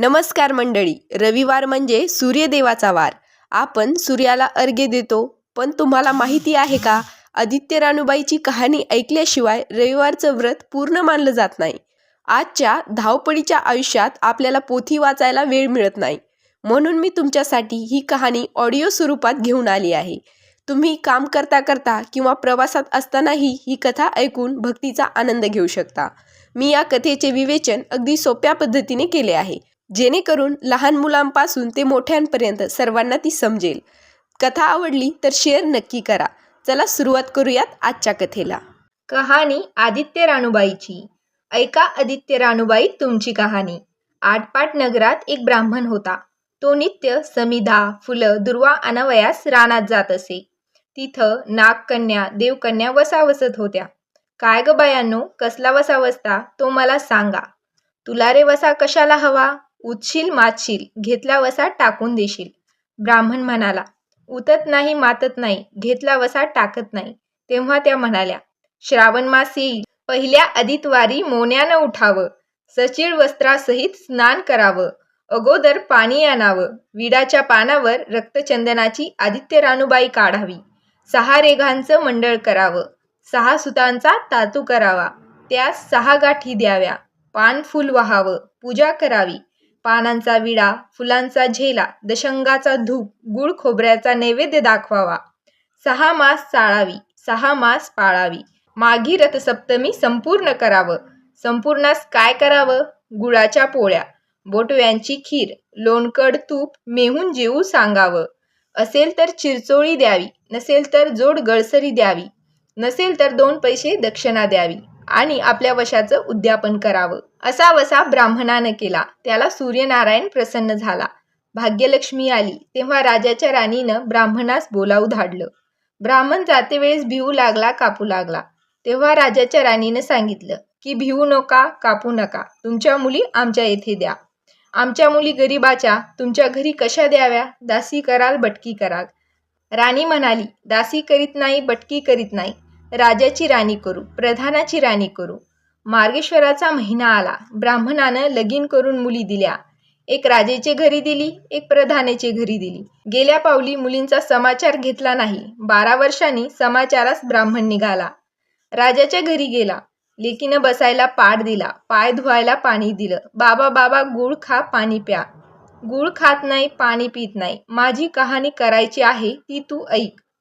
नमस्कार मंडळी रविवार म्हणजे सूर्यदेवाचा वार. आपण सूर्याला अर्घ्य देतो पण तुम्हाला माहिती आहे का? आदित्य रानूबाईची कहाणी ऐकल्याशिवाय रविवारचं व्रत पूर्ण मानलं जात नाही. आजच्या धावपळीच्या आयुष्यात आपल्याला पोथी वाचायला वेळ मिळत नाही. म्हणून मी तुमच्यासाठी ही कहाणी ऑडिओ स्वरूपात घेऊन आली आहे. तुम्ही काम करता करता किंवा प्रवासात असतानाही ही कथा ऐकून भक्तीचा आनंद घेऊ शकता. मी या कथेचे विवेचन अगदी सोप्या पद्धतीने केले आहे. जेणेकरून लहान मुलांपासून ते मोठ्यांपर्यंत सर्वांना ती समजेल. कथा आवडली तर शेअर नक्की करा. चला सुरुवात करूयात आजच्या कथेला. कहाणी आदित्य राणूबाईची. ऐका आदित्य राणूबाई तुमची कहाणी. आटपाट नगरात एक ब्राह्मण होता. तो नित्य समिधा फुलं दुर्वा अनावयास रानात जात असे. तिथं नागकन्या देवकन्या वसावसत होत्या. काय ग बायांनो कसला वसावसता? तो मला सांगा. तुला रे वसा कशाला हवा? उतशील मातशील घेतला वसा टाकून देशील. ब्राह्मण म्हणाला उतत नाही मातत नाही घेतला वसा टाकत नाही. तेव्हा त्या म्हणाल्या श्रावण मास येईल पहिल्या अधितवारी मोन्यानं उठावं सचिळ वस्त्रासहित स्नान करावं अगोदर पाणी आणावं विडाच्या पानावर रक्तचंदनाची आदित्य रानूबाई काढावी सहा रेघांचं मंडळ करावं सहा सुतांचा तातू करावा त्यास सहा गाठी द्याव्या पान फुल व्हावं पूजा करावी पानांचा विडा फुलांचा झेला दशंगाचा धूप गुळ खोबऱ्याचा नैवेद्य दाखवावा. सहा मास चाळावी सहा मास पाळावी. माघी रथसप्तमी संपूर्ण करावं. संपूर्णास काय करावं? गुळाच्या पोळ्या. बोटव्यांची खीर लोणकड तूप मेहून जेवू सांगावं. असेल तर चिरचोळी द्यावी नसेल तर जोड गळसरी द्यावी. नसेल तर दोन पैसे दक्षिणा द्यावी. आणि आपल्या वशाचं उद्यापन करावं. असा वसा ब्राह्मणानं केला. त्याला सूर्यनारायण प्रसन्न झाला. भाग्यलक्ष्मी आली. तेव्हा राजाच्या राणीनं ब्राह्मणास बोलावू धाडलं. ब्राह्मण जाते वेळेस भिवू लागला कापू लागला. तेव्हा राजाच्या राणीनं सांगितलं की भिवू नका कापू नका. तुमच्या मुली आमच्या येथे द्या. आमच्या मुली गरीबाच्या तुमच्या घरी कशा द्याव्या? दासी कराल बटकी कराल. राणी म्हणाली दासी करीत नाही बटकी करीत नाही. राजाची राणी करू प्रधानाची राणी करू. मार्गेश्वराचा महिना आला. ब्राह्मणानं लगीन करून मुली दिल्या. एक राजेचे घरी दिली एक प्रधानेचे घरी दिली. गेल्या पावली मुलींचा समाचार घेतला नाही. बारा वर्षांनी समाचारास ब्राह्मण निघाला. राजाच्या घरी गेला. लेकीनं बसायला पाठ दिला. पाय धुवायला पाणी दिलं. बाबा बाबा गुळ खा पाणी प्या. गुळ खात नाही पाणी पित नाही. माझी कहाणी करायची आहे ती तू ऐक.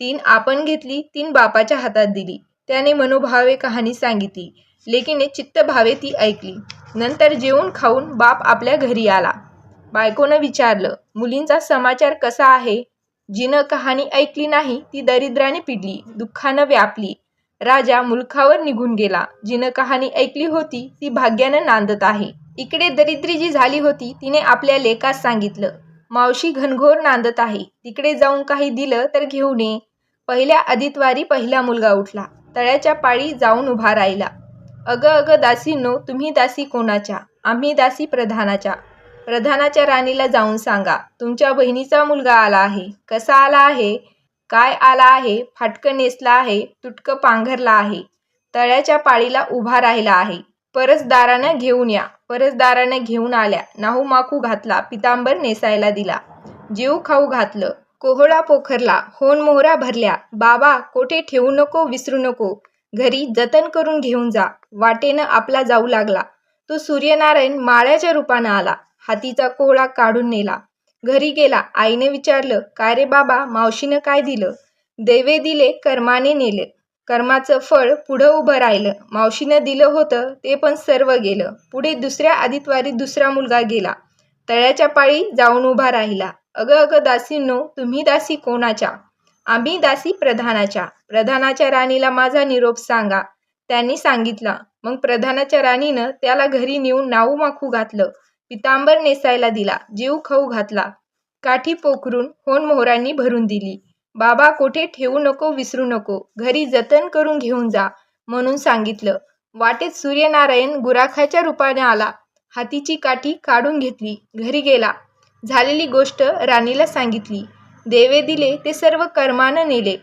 तीन आपण घेतली तीन बापाच्या हातात दिली. त्याने मनोभावे कहाणी सांगितली. लेकीने चित्तभावे ती ऐकली. नंतर जेवून खाऊन बाप आपल्या घरी आला. बायकोनं विचारलं मुलींचा समाचार कसा आहे? जिनं कहाणी ऐकली नाही ती दरिद्राने पिडली दुःखानं व्यापली. राजा मुलखावर निघून गेला. जिनं कहाणी ऐकली होती ती भाग्यानं नांदत आहे. इकडे दरिद्री जी झाली होती तिने आपल्या लेखास सांगितलं मावशी घनघोर नांदत आहे. तिकडे जाऊन काही दिलं तर घेऊन ये पहिल्या आदित्वारी पहिला मुलगा उठला. तळ्याच्या पाळी जाऊन उभा राहिला. अगं अगं दासीनो तुम्ही दासी कोणाच्या? आम्ही दासी प्रधानाच्या. प्रधानाच्या राणीला जाऊन सांगा तुमच्या बहिणीचा मुलगा आला आहे. कसा आला आहे? काय आला आहे? फाटकं नेसला आहे तुटकं पांघरला आहे. तळ्याच्या पाळीला उभा राहिला आहे. परसदारानं घेऊन या. परसदारानं घेऊन आल्या. नाहू माखू घातला. पितांबर नेसायला दिला. जेऊ खाऊ घातलं. कोहळा पोखरला होन मोहरा भरल्या बाबा कोठे ठेवू नको विसरू नको घरी जतन करून घेऊन जा वाटेनं आपला जाऊ लागला. तो सूर्यनारायण माळ्याच्या रूपानं आला हातीचा कोहळा काढून नेला. घरी गेला आईने विचारलं काय रे बाबा मावशीनं काय दिलं? देवे दिले कर्माने नेले. कर्माचं फळ पुढं उभं राहिलं. मावशीनं दिलं होतं ते पण सर्व गेलं. पुढे दुसऱ्या आदितवारी दुसरा मुलगा गेला. तळ्याच्या पाळी जाऊन उभा राहिला. अगं अगं दासींनो तुम्ही दासी कोणाच्या? आम्ही दासी प्रधानाच्या. प्रधानाच्या राणीला माझा निरोप सांगा. त्यांनी सांगितला. मग प्रधानाच्या राणीनं त्याला घरी नेऊन नाऊ माखू घातलं. पितांबर नेसायला दिला. जीव खाऊ घातला. काठी पोखरून होन मोहरांनी भरून दिली. बाबा कोठे ठेवू नको विसरू नको. घरी जतन करून घेऊन जा म्हणून सांगितलं. वाटेत सूर्यनारायण गुराखाच्या रूपाने आला. हातीची काठी काढून घेतली. घरी गेला. झालेली गोष्ट राणीला सांगितली. देवे दिले ते सर्व कर्मानं नेले.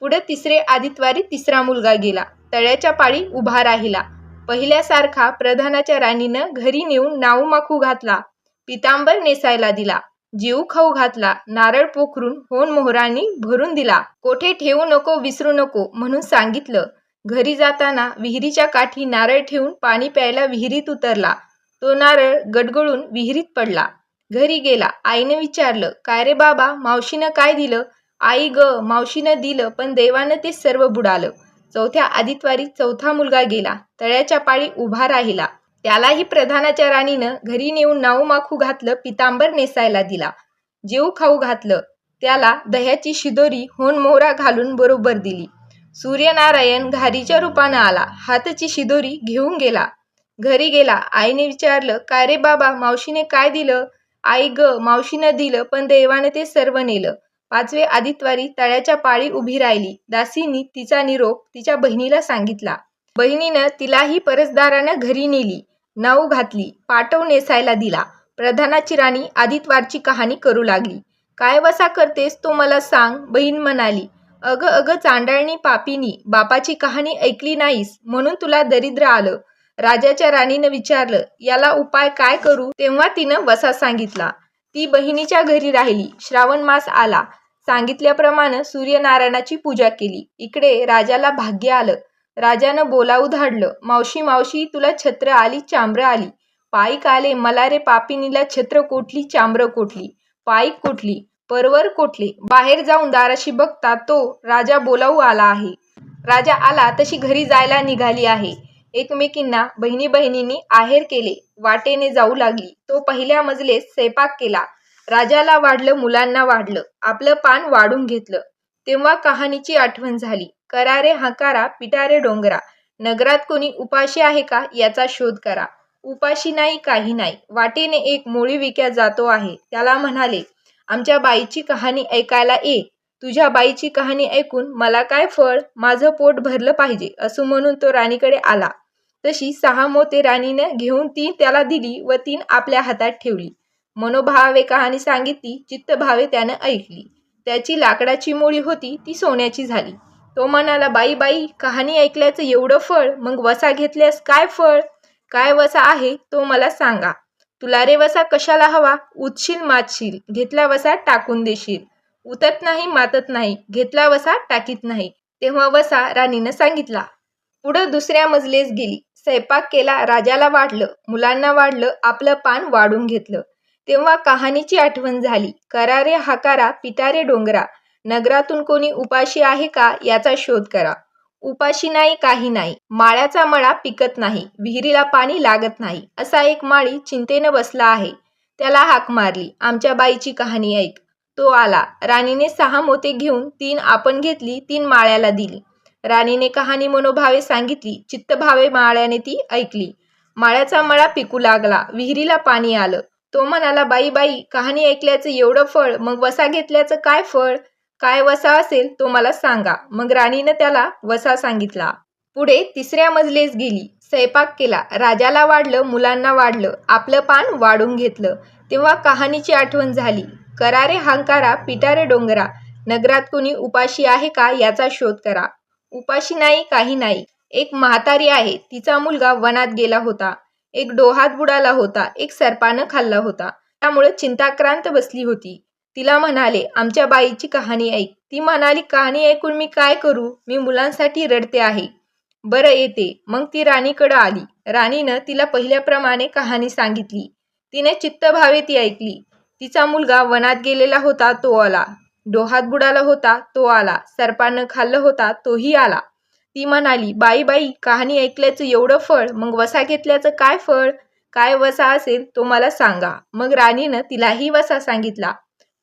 पुढे तिसरे आदितवारी तिसरा मुलगा गेला. तळ्याच्या पाळी उभा राहिला. पहिल्यासारखा प्रधानाच्या राणीनं घरी नेऊन नाऊ माखू घातला. पितांबर नेसायला दिला. जीव खाऊ घातला. नारळ पोखरून होन मोहरांनी भरून दिला. कोठे ठेवू नको विसरू नको म्हणून सांगितलं. घरी जाताना विहिरीच्या काठी नारळ ठेवून पाणी प्यायला विहिरीत उतरला. तो नारळ गडगडून विहिरीत पडला. घरी गेला. आईनं विचारलं काय रे बाबा मावशीनं काय दिलं? आई ग मावशीनं दिलं पण देवानं ते सर्व बुडालं. चौथ्या आदितवारी चौथा मुलगा गेला. तळ्याच्या पाळी उभा राहिला. त्यालाही प्रधानाच्या राणीनं घरी नेऊन नाऊ माखू घातलं पितांबर नेसायला दिला. जीव खाऊ घातलं. त्याला दह्याची शिदोरी होन मोहरा घालून बरोबर दिली. सूर्यनारायण घारीच्या रूपानं आला. हातची शिदोरी घेऊन गेला. घरी गेला. आईने विचारलं काय रे बाबा मावशीने काय दिलं? आई ग मावशीनं दिलं पण देवाने ते सर्व नेलं. पाचवे आदितवारी तळ्याच्या पाळी उभी राहिली. दासीनी तिचा निरोप तिच्या बहिणीला सांगितला. बहिणीनं तिलाही परसदारानं घरी नेली. नाऊ घातली. पाटव नेसायला दिला. प्रधानाची राणी आदितवारची कहाणी करू लागली. काय वसा करतेस तो मला सांग बहीण म्हणाली. अगं अगं चांडाळणी पापीनी बापाची कहाणी ऐकली नाहीस म्हणून तुला दरिद्र आलं. राजाच्या राणीनं विचारलं याला उपाय काय करू? तेव्हा तिनं वसा सांगितला. ती बहिणीच्या घरी राहिली. श्रावण मास आला. सांगितल्याप्रमाणे सूर्यनारायणाची पूजा केली. इकडे राजाला भाग्य आलं. राजानं बोलावू धाडलं मावशी मावशी तुला छत्र आली चांब्र आली. पायीक आले मला रे पापिनीला छत्र कोठली चांब्र कोठली? पायीक कोठली? परवर कोठले? बाहेर जाऊन दाराशी बघता तो राजा बोलावू आला आहे. राजा आला तशी घरी जायला निघाली आहे. एकमेकींना बहिणी बहिणींनी आहेर केले वाटेने जाऊ लागली. तो पहिल्या मजलेत स्वयंपाक केला. राजाला वाढलं मुलांना वाढलं. आपलं पान वाढून घेतलं. तेव्हा कहाणीची आठवण झाली. करारे हकारा पिटारे डोंगरा. नगरात कोणी उपाशी आहे का याचा शोध करा. उपाशी नाही काही नाही. वाटेने एक मोळी विक्या जातो आहे. त्याला म्हणाले आमच्या बाईची कहाणी ऐकायला ये. तुझ्या बाईची कहाणी ऐकून मला काय फळ माझं पोट भरलं पाहिजे असं म्हणून तो राणीकडे आला. तशी सहा मोते राणीनं घेऊन ती त्याला दिली व तीन आपल्या हातात ठेवली. मनोभावे कहाणी सांगितली चित्तभावे त्यानं ऐकली. त्याची लाकडाची मोळी होती ती सोन्याची झाली. तो म्हणाला बाई बाई कहाणी ऐकल्याचं एवढं फळ मग वसा घेतल्यास काय फळ? काय वसा आहे तो मला सांगा. तुला रे वसा कशाला हवा? उतशील मातशील घेतला वसा टाकून देशील. उतत नाही मातत नाही. घेतला वसा टाकीत नाही. तेव्हा वसा राणीनं सांगितला पुढं दुसऱ्या मजलेस गेली. स्वयंपाक केला राजाला वाढलं मुलांना वाढलं आपलं पान वाढून घेतलं. तेव्हा कहाणीची आठवण झाली. करारे हाकारा पिटारे डोंगरा. नगरातून कोणी उपाशी आहे का याचा शोध करा. उपाशी नाही काही नाही. माळ्याचा मळा पिकत नाही. विहिरीला पाणी लागत नाही. असा एक माळी चिंतेनं बसला आहे. त्याला हाक मारली. आमच्या बाईची कहाणी ऐक. तो आला. राणीने सहा मोते घेऊन तीन आपण घेतली तीन माळ्याला दिली. राणीने कहाणी मनोभावे सांगितली चित्तभावे माळ्याने ती ऐकली. माळ्याचा मळा पिकू लागला विहिरीला पाणी आलं. तो म्हणाला बाई बाई कहाणी ऐकल्याचं एवढं फळ मग वसा घेतल्याचं काय फळ? काय वसा असेल तो मला सांगा. मग राणीनं त्याला वसा सांगितला. पुढे तिसऱ्या मजलेस गेली. स्वयंपाक केला. राजाला वाढलं मुलांना वाढलं. आपलं पान वाढून घेतलं. तेव्हा कहाणीची आठवण झाली. करारे हांकारा पिटारे डोंगरा. नगरात कोणी उपाशी आहे का याचा शोध करा. उपाशी नाही काही नाही. एक म्हातारी आहे. तिचा मुलगा वनात गेला होता. एक डोहात बुडाला होता. एक सर्पानं खाल्ला होता. त्यामुळे चिंताक्रांत बसली होती. तिला म्हणाले आमच्या बाईची कहाणी ऐक. ती म्हणाली कहाणी ऐकून मी काय करू? मी मुलांसाठी रडते आहे. बरं येते. मग ती राणीकडं आली. राणीनं तिला पहिल्याप्रमाणे कहाणी सांगितली. तिने चित्तभावे ती ऐकली. तिचा मुलगा वनात गेलेला होता तो आला. डोहात बुडाला होता तो आला. सर्पानं खाल्लं होता तोही आला. ती म्हणाली बाई बाई कहाणी ऐकल्याचं एवढं फळ मग वसा घेतल्याचं काय फळ? काय वसा असेल तो मला सांगा. मग राणीनं तिलाही वसा सांगितला.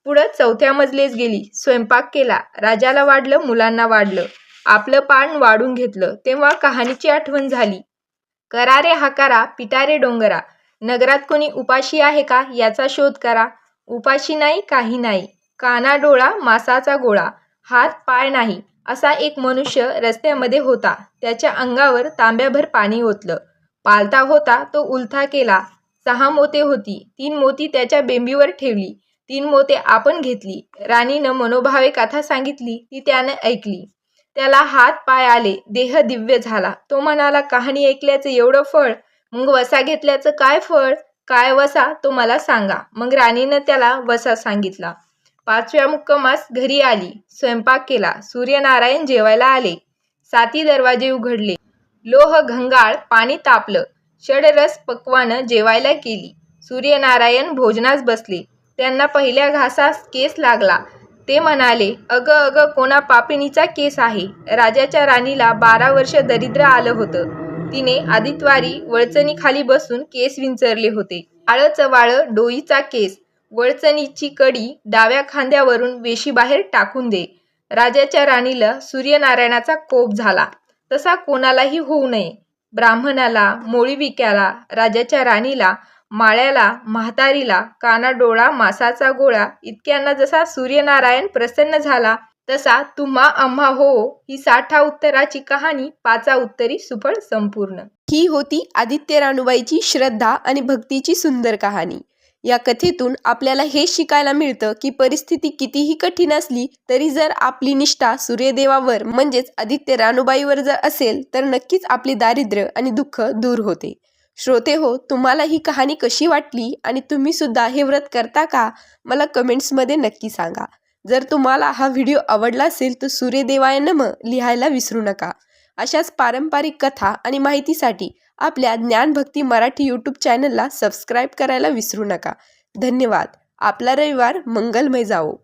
पुढं चौथ्या मजलेस गेली. स्वयंपाक केला. राजाला वाढलं मुलांना वाढलं. आपलं पान वाढून घेतलं. तेव्हा कहाणीची आठवण झाली. करारे हाकारा पिटारे डोंगरा. नगरात कोणी उपाशी आहे का? याचा शोध करा. उपाशी नाही काही नाही. काना डोळा मासाचा गोळा हात पाय नाही असा एक मनुष्य रस्त्यामध्ये होता. त्याच्या अंगावर तांब्याभर पाणी ओतलं. पालता होता तो उलथा केला. सहा मोते होती. तीन मोती त्याच्या बेंबीवर ठेवली. तीन मोते आपण घेतली. राणीनं मनोभावे कथा सांगितली ती त्यानं ऐकली. त्याला हात पाय आले. देह दिव्य झाला. तो म्हणाला कहाणी ऐकल्याचं एवढं फळ? मग वसा घेतल्याचं काय फळ? काय वसा? तो मला सांगा. मग राणीनं त्याला वसा सांगितला. पाचव्या मुक्कामास घरी आली. स्वयंपाक केला. सूर्यनारायण जेवायला आले. साती दरवाजे उघडले. लोह घंगाळ पाणी तापलं. षडरस पक्वानं जेवायला केली सूर्यनारायण भोजनास बसले. त्यांना पहिल्या घासास केस लागला. ते म्हणाले अग अग कोणा पापिणीचा केस आहे? राजाच्या राणीला बारा वर्ष दरिद्र आलं होतं. तिने आदित्वारी वळचणीखाली बसून केस विंचरले होते. आळं चवाळं डोईचा केस. वळचणीची कडी डाव्या खांद्यावरून वेशीबाहेर टाकून दे. राजाच्या राणीला सूर्यनारायणाचा कोप झाला. तसा कोणालाही होऊ नये. ब्राह्मणाला मोळीविक्याला राजाच्या राणीला माळ्याला म्हातारीला कानाडोळा मासाचा गोळा इतक्यांना जसा सूर्यनारायण प्रसन्न झाला तसा तुम्हा आम्हा हो ही साठा उत्तराची कहाणी पाचा उत्तरी सुफळ संपूर्ण. ही होती आदित्य रानूबाईची श्रद्धा आणि भक्तीची सुंदर कहाणी. या कथेतून आपल्याला हे शिकायला मिळतं की परिस्थिती कितीही कठीण असली तरी जर आपली निष्ठा सूर्यदेवावर म्हणजेच आदित्य रानूबाईवर जर असेल तर नक्कीच आपली दारिद्र्य आणि दुःख दूर होते. श्रोते हो तुम्हाला ही कहाणी कशी वाटली आणि तुम्ही सुद्धा हे व्रत करता का? मला कमेंट्समध्ये नक्की सांगा. जर तुम्हाला हा व्हिडिओ आवडला असेल तर सूर्यदेवाय नम लिहायला विसरू नका. अशाच पारंपरिक कथा आणि माहितीसाठी आपल्या ज्ञानभक्ती मराठी यूट्यूब चॅनलला सबस्क्राईब करायला विसरू नका. धन्यवाद. आपला रविवार मंगलमय जावो.